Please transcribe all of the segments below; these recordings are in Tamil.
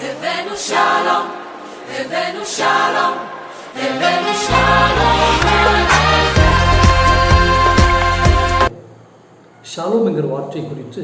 הבאנו שלום, הבאנו שלום, הבאנו שלום עליכם. ஷாலோம் என்கிற வார்த்தை குறித்து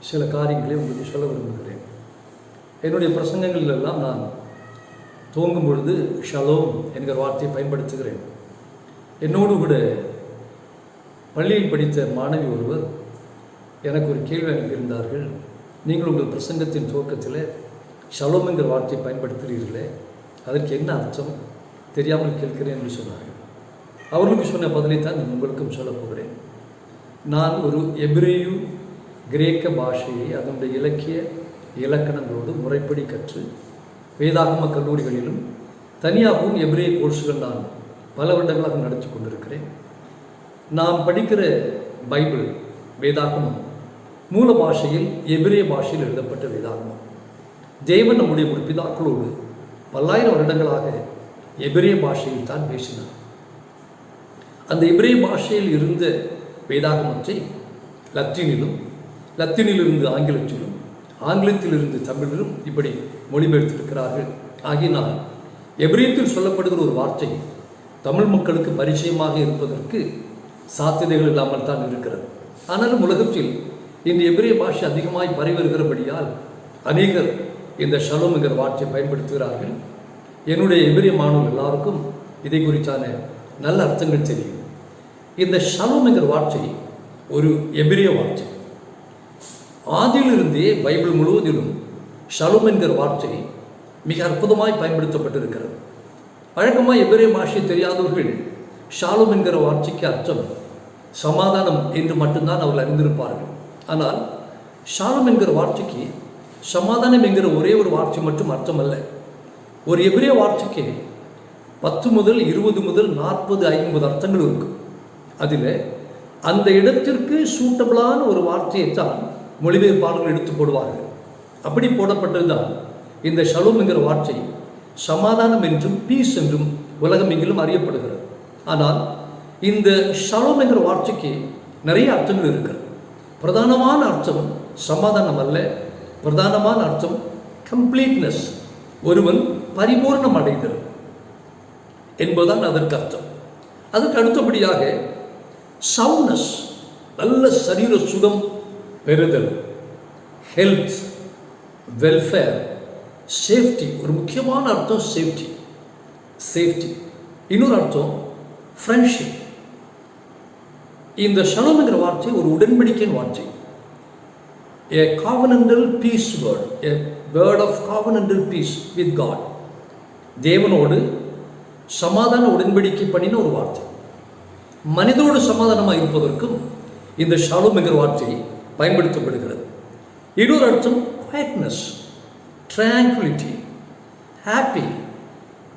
சில காரியங்களை உங்களுக்கு சொல்ல விரும்புகிறேன் என்னுடைய பிரசங்கங்களில் எல்லாம் நான் துவங்கும் பொழுது ஷலோம் என்கிற வார்த்தையை பயன்படுத்துகிறேன் என்னோடு கூட பள்ளியில் படித்த மாணவி ஒருவர் எனக்கு ஒரு கேள்வி அனுப்பியிருந்தார்கள் நீங்கள் உங்கள் பிரசங்கத்தின் துவக்கத்தில் ஷலோம் என்கிற வார்த்தையை பயன்படுத்துகிறீர்களே அதற்கு என்ன அர்த்தம்? தெரியாமல் கேட்கிறேன் என்று சொன்னார்கள். அவர்களுக்கு சொன்ன பதிலை தான் நான் உங்களுக்கும் சொல்லப் போகிறேன். நான் ஒரு எபிரேயு கிரேக்க பாஷையை அதனுடைய இலக்கிய இலக்கணங்களோடு முறைப்படி கற்று வேதாகம கல்லூரிகளிலும் தனியாகவும் எபிரேய கோர்ஸுகள் நான் பல வருடங்களாக நடத்தி கொண்டிருக்கிறேன். நாம் படிக்கிற பைபிள் வேதாகமம் மூல பாஷையில் எபிரே பாஷையில் எழுதப்பட்ட வேதாகமம். தேவன் நம்முடைய ஒரு பிதாக்களோடு பல்லாயிரம் வருடங்களாக எபிரிய பாஷையில் தான் பேசினார். அந்த எபிரிய பாஷையில் இருந்த வேதாகமத்தை லத்தீனிலும் லத்தீனிலிருந்து ஆங்கிலத்திலும் ஆங்கிலத்திலிருந்து தமிழிலும் இப்படி மொழிபெயர்த்திருக்கிறார்கள். ஆகினால் எபிரியத்தில் சொல்லப்படுகிற ஒரு வார்த்தை தமிழ் மக்களுக்கு பரிச்சயமாக இருப்பதற்கு சாத்தியதைகள் இல்லாமல் தான் இருக்கிறது. ஆனாலும் உலகத்தில் இந்த எபிரிய பாஷை அதிகமாய் பரவி வருகிறபடியால் அநேகர் இந்த ஷலோம் என்கிற வார்த்தையை பயன்படுத்துகிறார்கள். என்னுடைய எபிரிய மாணவர்கள் எல்லாருக்கும் இதை குறித்தான நல்ல அர்த்தங்கள் தெரியும். இந்த ஷலோம் என்கிற வார்த்தை ஒரு எபிரிய வார்த்தை. ஆதியிலிருந்தே பைபிள் முழுவதிலும் ஷலோம் என்கிற வார்த்தை மிக அற்புதமாய் பயன்படுத்தப்பட்டிருக்கிறது. வழக்கமாக எபிரிய பாஷை தெரியாதவர்கள் ஷாலும் என்கிற வார்த்தைக்கு அர்த்தம் சமாதானம் என்று மட்டும்தான் அவர்கள் அறிந்திருப்பார்கள். ஆனால் ஷாலும் என்கிற வார்த்தைக்கு சமாதானம் என்கிற ஒரே ஒரு வார்த்தை மட்டும் அர்த்தம் ஒரு எபிரிய வார்த்தைக்கு பத்து முதல் இருபது முதல் நாற்பது ஐம்பது அர்த்தங்கள் இருக்கும் அதில் அந்த இடத்திற்கு சூட்டபிளான ஒரு வார்த்தையை தான் மொழிபெயர்ப்பாளர்கள் எடுத்து போடுவார்கள். அப்படி போடப்பட்டதுதான் இந்த ஷலோம் என்கிற வார்த்தை. சமாதானம் என்றும் பீஸ் என்றும் உலகம் எங்கிலும் அறியப்படுகிறது. ஆனால் இந்த ஷலோம் என்கிற வார்த்தைக்கு நிறைய அர்த்தங்கள் இருக்கிறது. பிரதானமான அர்த்தம் சமாதானம் அல்ல பிரதானமான அர்த்தம் கம்ப்ளீட்னஸ் ஒருவன் பரிபூர்ணம் அடைதல் என்பதுதான் அதற்கு அர்த்தம். அதுக்கு அடுத்தபடியாக சவுண்ட்னஸ் நல்ல சரீர சுகம் பெறுதல். ஹெல்த் வெல்ஃபேர் சேஃப்டி ஒரு முக்கியமான அர்த்தம் சேஃப்டி சேஃப்டி இன்னொரு அர்த்தம் ஃப்ரெண்ட்ஷிப் இந்த ஷலோம்ங்கிற வார்த்தை ஒரு உடன்படிக்கையின் வார்த்தை. A covenantal peace word a word of covenantal peace with god. தேவனோடு சமாதான உடன்படிக்கை பண்ணின ஒரு வார்த்தை. மனிதோடு சமாதானமாக இருப்பதற்கும் இந்த ஷாலும் என்கிற வார்த்தை பயன்படுத்தப்படுகிறது. இன்னொரு அர்த்தம் quietness tranquillity happy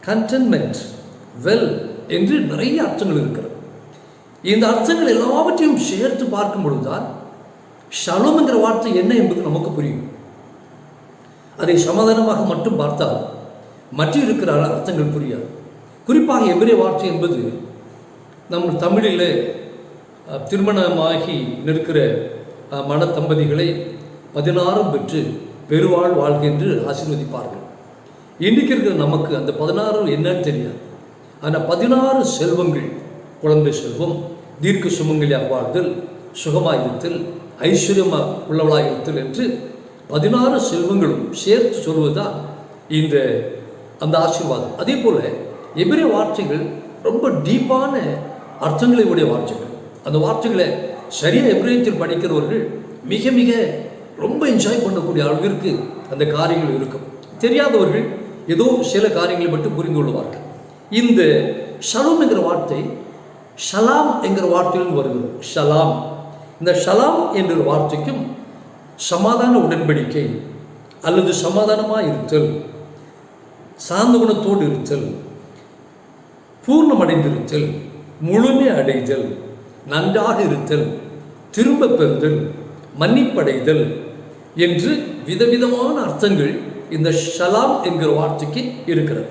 contentment well என்று நிறைய அர்த்தங்கள் இருக்கிறது. இந்த அர்த்தங்கள் எல்லாவற்றையும் சேர்த்து பார்க்கும் பொழுதுதான் ஷலோம் என்கிற வார்த்தை என்ன என்பது நமக்கு புரியும். அதை சமாதானமாக மட்டும் பார்த்தால் மற்ற இருக்கிற அர்த்தங்கள் புரியாது. குறிப்பாக எவ்வளே வார்த்தை என்பது நம்ம தமிழில் திருமணமாகி நிற்கிற மன தம்பதிகளை பதினாறும் பெற்று பெருவாழ் வாழ்க என்று ஆசீர்வதிப்பார்கள். இன்றைக்கு இருக்கிற நமக்கு அந்த பதினாறு என்னன்னு தெரியாது. ஆனால் பதினாறு செல்வங்கள் குழந்தை செல்வம் தீர்க்க சுமங்கலியாக வாழ்தல் சுகமாயிருத்தல் ஐஸ்வர்யமா உள்ளவளாயிருத்தல் என்று பதினாறு செல்வங்களும் சேர்த்து சொல்வதுதான் இந்த அந்த ஆசீர்வாதம். அதே போல் எபிரே வார்த்தைகள் ரொம்ப டீப்பான அர்த்தங்களை உடைய வார்த்தைகள். அந்த வார்த்தைகளை சரியாக எபிரேயத்தில் படிக்கிறவர்கள் மிக மிக ரொம்ப என்ஜாய் பண்ணக்கூடிய அளவிற்கு அந்த காரியங்கள் இருக்கும். தெரியாதவர்கள் ஏதோ சில காரியங்களை மட்டும் புரிந்து கொள்வார்கள். இந்த ஷலோம் என்கிற வார்த்தை ஷலாம் என்கிற வார்த்தையிலும் வருகிறது. ஷலாம். இந்த ஷலாம் என்ற வார்த்தைக்கும் சமாதான உடன்படிக்கை அல்லது சமாதானமாக இருத்தல் சார்ந்த குணத்தோடு இருத்தல் பூர்ணமடைந்திருத்தல் முழுமை அடைதல் நன்றாக இருத்தல் திரும்ப பெறுதல் மன்னிப்படைதல் என்று விதவிதமான அர்த்தங்கள் இந்த ஷலாம் என்கிற வார்த்தைக்கு இருக்கிறது.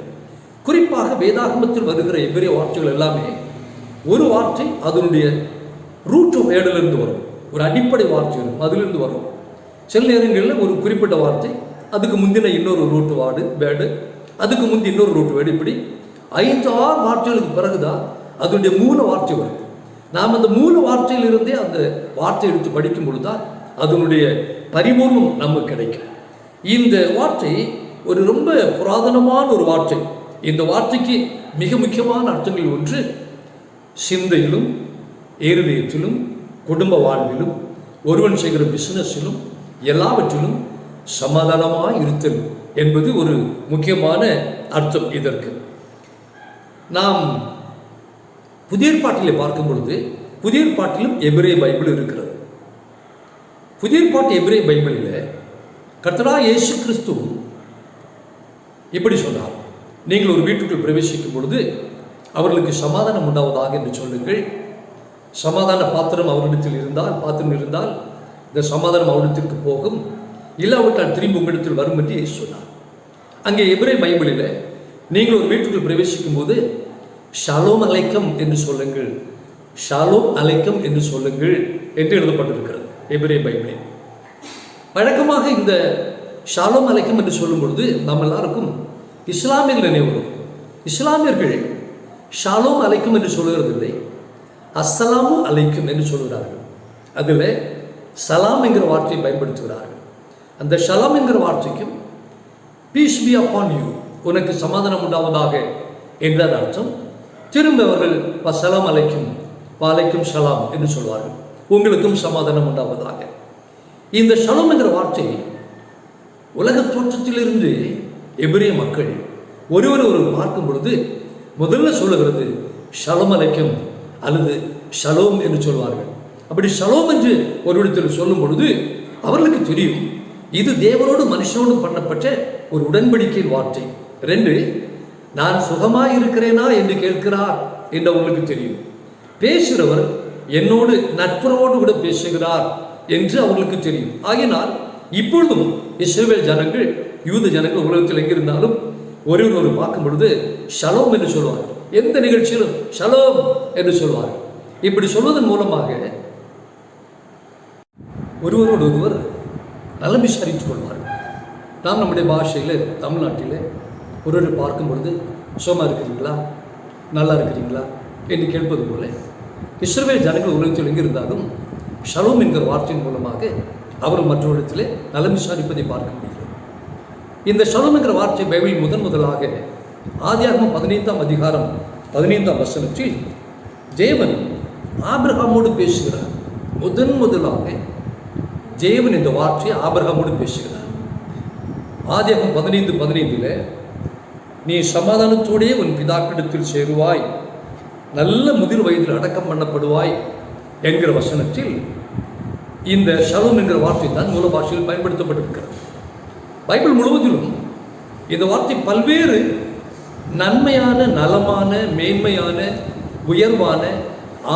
குறிப்பாக வேதாகமத்தில் வருகிற எவ்விரிய வார்த்தைகள் எல்லாமே ஒரு வார்த்தை அதனுடைய ரூட் வேர்டிலிருந்து வரும். ஒரு அடிப்படை வார்த்தை இருக்கும் அதிலிருந்து வரும். சில நேரங்களில் ஒரு குறிப்பிட்ட வார்த்தை அதுக்கு முந்தின இன்னொரு ரூட் வார்டு வேர்டு அதுக்கு முந்தி இன்னொரு ரூட் வேர்டு இப்படி ஐந்து ஆறு வார்த்தைகளுக்கு பிறகுதான் அதனுடைய மூல வார்த்தை வருது நாம் அந்த மூல வார்த்தையிலிருந்தே அந்த வார்த்தை எடுத்து படிக்கும் பொழுதுதான் அதனுடைய பரிபூர்ணம் நமக்கு கிடைக்கும். இந்த வார்த்தை ஒரு ரொம்ப புராதனமான ஒரு வார்த்தை. இந்த வார்த்தைக்கு மிக முக்கியமான அர்த்தங்கள் ஒன்று சிந்தையிலும் இருதயத்திலும் குடும்ப வாழ்விலும் ஒருவன் செய்கிற பிசினஸிலும் எல்லாவற்றிலும் சமாதானமாக இருத்தல் என்பது ஒரு முக்கியமான அர்த்தம் இதற்கு. நாம் புதிய பாட்டிலே பார்க்கும் பொழுது புதிய பாட்டிலும் எபிரே பைபிள் இருக்கிறது. புதிய பாட்டு எபிரே பைபிளில் கர்த்தரா இயேசு கிறிஸ்து இப்படி சொன்னார். நீங்கள் ஒரு வீட்டுக்குள் பிரவேசிக்கும் பொழுது அவர்களுக்கு சமாதானம் உண்டாவதாக என்று சொல்லுங்கள். சமாதான பாத்திரம் அவரிடத்தில் இருந்தால் பாத்திரம் இருந்தால் இந்த சமாதானம் அவரிடத்திற்கு போகும். இல்லாவிட்டால் திரும்பி உங்களிடத்தில் வரும் என்று சொன்னார். அங்கே எபிரே பைபிளில் நீங்கள் ஒரு வீட்டுக்குள் பிரவேசிக்கும் போது ஷாலோம் அலைக்கம் என்று சொல்லுங்கள் ஷாலோம் அலைக்கம் என்று சொல்லுங்கள் என்று எழுதப்பட்டிருக்கிறது எபிரே பைபிளில். வழக்கமாக இந்த ஷாலோம் அலைக்கம் என்று சொல்லும் பொழுது நம்ம எல்லாருக்கும் இஸ்லாமியர்கள் நினைவு இஸ்லாமியர்கள் ஷாலோம் அலைக்கும் என்று சொல்லுகிறதில்லை அஸ்ஸலாமு அலைக்கும் என்று சொல்கிறார்கள் அதில் சலாம் என்கிற வார்த்தையை பயன்படுத்துகிறார்கள் அந்த ஷலாம் என்கிற வார்த்தைக்கும் பீஸ் பி அப்பான் யூ உனக்கு சமாதானம் உண்டாவதாக என்றார் அர்த்தம். திரும்ப அவர்கள் சலாம் அலைக்கும் வாலைக்கும் சலாம் என்று சொல்வார்கள். உங்களுக்கும் சமாதானம் உண்டாவதாக. இந்த ஷலம் என்கிற வார்த்தை உலக தோற்றத்திலிருந்து எபிரிய மக்கள் ஒருவர் ஒருவர் பார்க்கும் பொழுது முதல்ல சொல்லுகிறது ஷலம் அலைக்கும் அல்லது ஷலோம் என்று சொல்வார்கள். அப்படி ஷலோம் என்று ஒருவிடத்தில் சொல்லும் பொழுது அவர்களுக்கு தெரியும் இது தேவனோடு மனுஷனோடு பண்ணப்பட்ட ஒரு உடன்படிக்கையின் வார்த்தை. ரெண்டு நான் சுகமாக இருக்கிறேனா என்று கேட்கிறார் என்று அவங்களுக்கு தெரியும். பேசுகிறவர் என்னோடு நட்புறவோடு கூட பேசுகிறார் என்று அவர்களுக்கு தெரியும். ஆகினால் இப்பொழுதும் இஸ்ரேல் ஜனங்கள் யூத ஜனங்கள் உலகத்தில் எங்கிருந்தாலும் ஒருவர் ஒரு பார்க்கும் பொழுது ஷலோம் என்று சொல்வார்கள். எந்த நிகழ்ச்சியிலும் ஷலோம் என்று சொல்வார் இப்படி சொல்வதன் மூலமாக ஒருவரோடு ஒருவர் நலம் விசாரித்துக் கொள்வார்கள். நாம் நம்முடைய பாஷையில் தமிழ்நாட்டில் ஒருவரை பார்க்கும் பொழுது சுகமாக இருக்கிறீங்களா? நல்லா இருக்கிறீங்களா? என்று கேட்பது போல இஸ்ரவேல் ஜனங்கள் உலகத்தில் எங்கிருந்தாலும் ஷலோம் என்கிற வார்த்தையின் மூலமாக அவர் மற்றவரிடத்திலே நலம் விசாரிப்பதை பார்க்க முடிகிறது. இந்த ஷலோம் என்கிற வார்த்தை பைபிள் முதன் முதலாக ஆதியாகமம் பதினைந்தாம் அதிகாரம் பதினைந்தாம் வசனத்தில் ஜெயவன் ஆபிரகாமோடு பேசுகிறார். முதன் முதலாக ஜெயவன் இந்த வார்த்தையை ஆபிரகாமோடு பேசுகிறார். ஆதியாகம் பதினைந்து பதினைந்தில் நீ சமாதானத்தோடே உன் பிதாக்கிடத்தில் சேருவாய் நல்ல முதிர் வயதில் அடக்கம் பண்ணப்படுவாய் என்கிற வசனத்தில் இந்த ஷலோம் என்கிற வார்த்தை தான் மூல பாஷையில் பயன்படுத்தப்பட்டிருக்கிறது. பைபிள் முழுவதிலும் இந்த வார்த்தை பல்வேறு நன்மையான நலமான மேன்மையான உயர்வான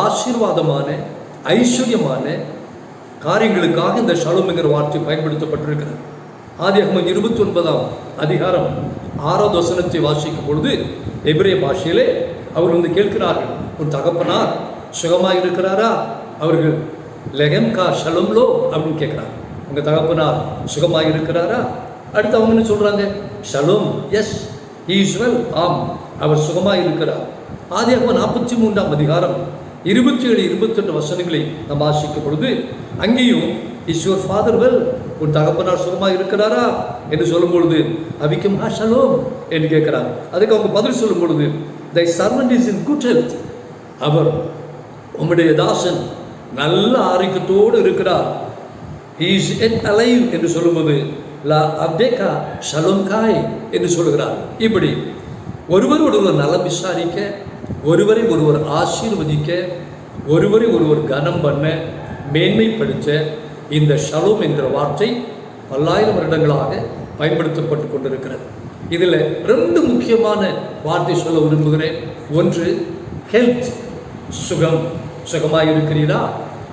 ஆசீர்வாதமான ஐஸ்வர்யமான காரியங்களுக்காக இந்த ஷலோம் வார்த்தை பயன்படுத்தப்பட்டிருக்கிறது. ஆதியாகமம் இருபத்தி ஒன்பதாம் அதிகாரம் ஆறாவது வசனத்தை வாசிக்கும் பொழுது எபிரே பாஷையிலே அவர் வந்து கேட்கிறார்கள் உன் தகப்பனார் சுகமாக இருக்கிறாரா? அவர்கள் லெகம் கா ஷலம்லோ? அப்படின்னு கேட்குறாங்க உங்கள் தகப்பனார் சுகமாக இருக்கிறாரா? அடுத்து அவங்க என்ன சொல்கிறாங்க ஷலோம் எஸ் ஈஸ்வல் ஆம் அவர் சுகமாக இருக்கிறார். ஆதியாகமம் நாற்பத்தி மூன்றாம் அதிகாரம் இருபத்தி ஏழு இருபத்தெட்டு வசனங்களை நாம் ஆசிக்கும் பொழுது அங்கேயும் ஈஸ்வர் ஃபாதர் வெல் உன் தகப்பனார் சுகமாக இருக்கிறாரா? என்று சொல்லும் பொழுது அவிக்கும் ஹா என்று கேட்கிறார். அதுக்கு அவங்க பதில் சொல்லும் பொழுது thy servant is in good health அவர் உம்முடைய தாசன் நல்ல ஆரோக்கியத்தோடு இருக்கிறார். இஸ் என் அலைவ் என்று சொல்லும்போது லா அப்டேக்கா ஷலோம் காய் என்று சொல்கிறார். இப்படி ஒருவர் ஒருவர் நலம் விசாரிக்க ஒருவரை ஒருவர் ஆசீர்வதிக்க ஒருவரை ஒருவர் கனம் பண்ண மேன்மைப்படுத்த இந்த ஷலோம் என்கிற வார்த்தை பல்லாயிரம் வருடங்களாக பயன்படுத்தப்பட்டு கொண்டிருக்கிறது. இதில் ரெண்டு முக்கியமான வார்த்தை சொல்ல விரும்புகிறேன். ஒன்று ஹெல்த் சுகம். சுகமாக இருக்கிறீரா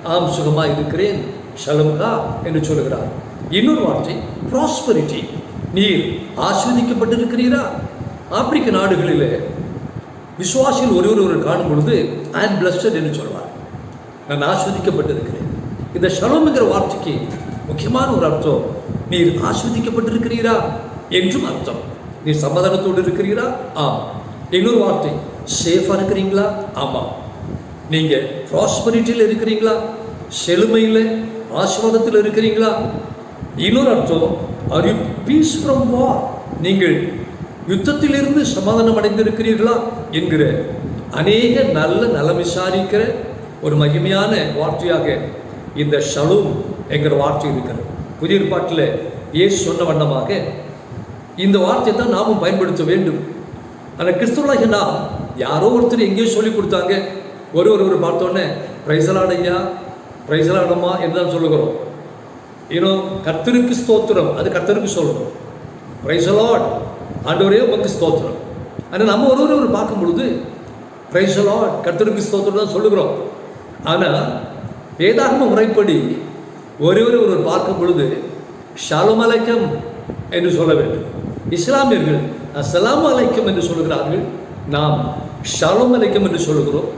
ஆம் சுகமாக இருக்கிறேன் ஷலம்கா என்று சொல்கிறார். இன்னொரு வார்த்தை ப்ராஸ்பரிட்டி நீர் ஆஸ்வதிக்கப்பட்டிருக்கிறீரா ஆப்பிரிக்க நாடுகளில் விசுவாசியில் ஒருவர் ஒருவர் காணும் பொழுது ஐ ஆம் பிளஸ்டட் என்று சொல்வார் நான் ஆஸ்வதிக்கப்பட்டிருக்கிறேன் இந்த ஷலோம்ங்கிற வார்த்தைக்கு முக்கியமான ஒரு அர்த்தம் நீர் ஆஸ்வதிக்கப்பட்டிருக்கிறீரா என்றும் அர்த்தம். நீர் சமாதானத்தோடு இருக்கிறீரா? ஆம் இன்னொரு வார்த்தை சேஃபாக இருக்கிறீங்களா? ஆமாம். நீங்கள் ப்ராஸ்பரிட்டியில் இருக்கிறீங்களா? செழுமையில் ஆசீர்வாதத்தில் இருக்கிறீங்களா? இன்னொரு அர்த்தம் ஆர் யூ பீஸ் ஃப்ரம் வா நீங்கள் யுத்தத்திலிருந்து சமாதானம் அடைந்திருக்கிறீர்களா? என்கிற அநேக நல்ல நலம் விசாரிக்கிற ஒரு மகிமையான வார்த்தையாக இந்த ஷலூம் என்கிற வார்த்தை இருக்கிறது. புதிய ஏற்பாட்டில் இயேசு சொன்ன வண்ணமாக இந்த வார்த்தையை தான் நாமும் பயன்படுத்த வேண்டும். ஆனால் கிறிஸ்துவலாக நாம் யாரோ ஒருத்தர் எங்கேயோ சொல்லி கொடுத்தாங்க. ஒரு ஒருவர் பார்த்தோன்னே பிரைசலாடையா பிரைசலாடமா என்று தான் சொல்லுகிறோம். யூனோ கர்த்தருக்கு ஸ்தோத்திரம். அது கர்த்தருக்கு சொல்லணும் அலாட் ஆண்டவரே உமக்கு ஸ்தோத்திரம். ஆனால் நம்ம ஒரு ஒரு பார்க்கும் பொழுது அலாட் கர்த்தருக்கு ஸ்தோத்திரம் தான் சொல்லுகிறோம். ஆனால் வேதாகம முறைப்படி ஒரே ஒரு ஒருவர் பார்க்கும் பொழுது ஷாலும் அலைக்கம் என்று சொல்ல வேண்டும். இஸ்லாமியர்கள் அசலாம் அலைக்கம் என்று சொல்கிறார்கள் நாம் ஷாலும் அலைக்கம் என்று சொல்கிறோம்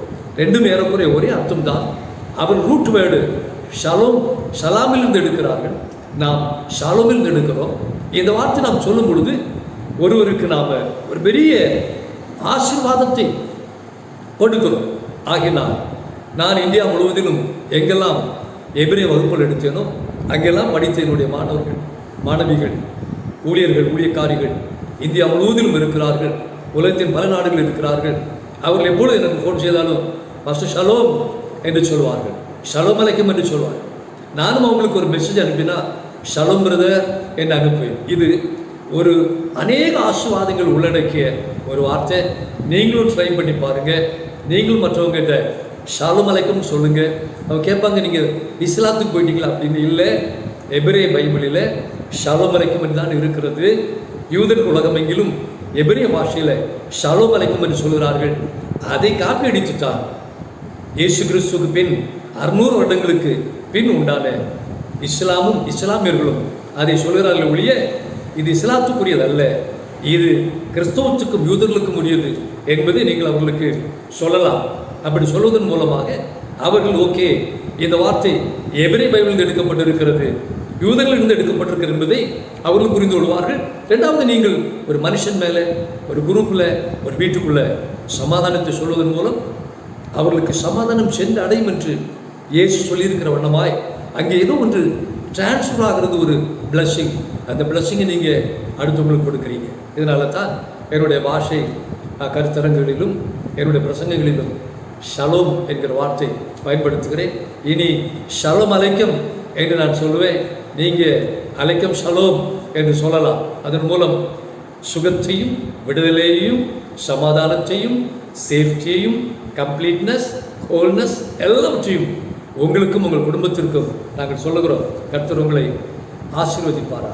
ரெண்டும் ஏறக்குறைய ஒரே அர்த்தம் தான் அவர் ரூட் வேர்டு ஷலோம் ஷலாமிலிருந்து எடுக்கிறார்கள். நாம் ஷாலோமிலிருந்து எடுக்கிறோம். இந்த வார்த்தை நாம் சொல்லும் பொழுது ஒருவருக்கு நாம் ஒரு பெரிய ஆசீர்வாதத்தை கொடுக்கிறோம். ஆகினால் நான் இந்தியா முழுவதிலும் எங்கெல்லாம் எபிரே வகுப்புகள் எடுத்தேனோ அங்கெல்லாம் படித்த என்னுடைய மாணவர்கள் மாணவிகள் ஊழியர்கள் ஊழியக்காரிகள் இந்தியா முழுவதிலும் இருக்கிறார்கள். உலகத்தின் பல நாடுகள் இருக்கிறார்கள். அவர்கள் எப்பொழுது எனக்கு ஃபோன் செய்தாலும் ஃபஸ்ட்டு ஷலோம் என்று சொல்வார்கள். ஷலோம் அலைக்கும் என்று சொல்லுவாங்க நானும் அவங்களுக்கு ஒரு மெசேஜ் அனுப்பினா ஷலோம் பிரதர் என்று அனுப்புவேன் இது ஒரு அநேக ஆசீர்வாதங்கள் உள்ளடக்கிய ஒரு வார்த்தை. நீங்களும் ட்ரை பண்ணி பாருங்க. நீங்களும் மற்றவங்ககிட்ட ஷாலும் அலைக்கும் சொல்லுங்கள் அவங்க கேட்பாங்க நீங்கள் இஸ்லாத்துக்கு போயிட்டீங்களா? அப்படின்னு. இல்லை எபிரே பைபிளில் ஷாலும் அலைக்கும் என்று தான் இருக்கிறது. யூதன் உலகமெங்கிலும் எபிரிய பாஷையில் ஷாலும் அலைக்கும் என்று சொல்கிறார்கள் அதை காப்பி அடித்துட்டான் இயேசு கிறிஸ்துவுக்கு பின் அறுநூறு வருடங்களுக்கு பின் உண்டான இஸ்லாமும் இஸ்லாமியர்களும் அதை சொல்கிறார்கள் ஒழிய இது இஸ்லாத்துக்குரியதல்ல இது கிறிஸ்தவத்துக்கும் யூதர்களுக்கும் உரியது என்பதை நீங்கள் அவர்களுக்கு சொல்லலாம். அப்படி சொல்வதன் மூலமாக அவர்கள் ஓகே இந்த வார்த்தை எபிரே பைபிளில் எடுக்கப்பட்டிருக்கிறது யூதர்களிலிருந்து எடுக்கப்பட்டிருக்கிறது என்பதை அவர்கள் புரிந்து கொள்வார்கள். ரெண்டாவது நீங்கள் ஒரு மனுஷன் மேலே ஒரு குரூப்பில் ஒரு வீட்டுக்குள்ளே சமாதானத்தை சொல்வதன் மூலம் அவர்களுக்கு சமாதானம் சென்று அடையும் என்று இயேசு சொல்லியிருக்கிற வண்ணமாய் அங்கே ஏதோ ஒன்று டிரான்ஸ்ஃபர் ஆகிறது ஒரு பிளஸ்ஸிங் அந்த பிளஸ்ஸிங்கை நீங்கள் அடுத்தவங்களுக்கு கொடுக்குறீங்க. இதனால தான் என்னுடைய பாஷை கருத்தரங்குகளிலும் என்னுடைய பிரசங்கங்களிலும் ஷலோம் என்கிற வார்த்தை பயன்படுத்துகிறேன். இனி ஷலோம் அலைக்கம் என்று நான் சொல்லுவேன். நீங்கள் அலைக்கம் ஷலோம் என்று சொல்லலாம். அதன் மூலம் சுகத்தையும் விடுதலையையும் சமாதானத்தையும் சேஃப்டியையும் கம்ப்ளீட்னஸ் ஹோல்னஸ் எல்லாவற்றையும் உங்களுக்கும் உங்கள் குடும்பத்திற்கும் நாங்கள் சொல்லுகிறோம் கர்த்தர் உங்களை ஆசீர்வதிப்பாரா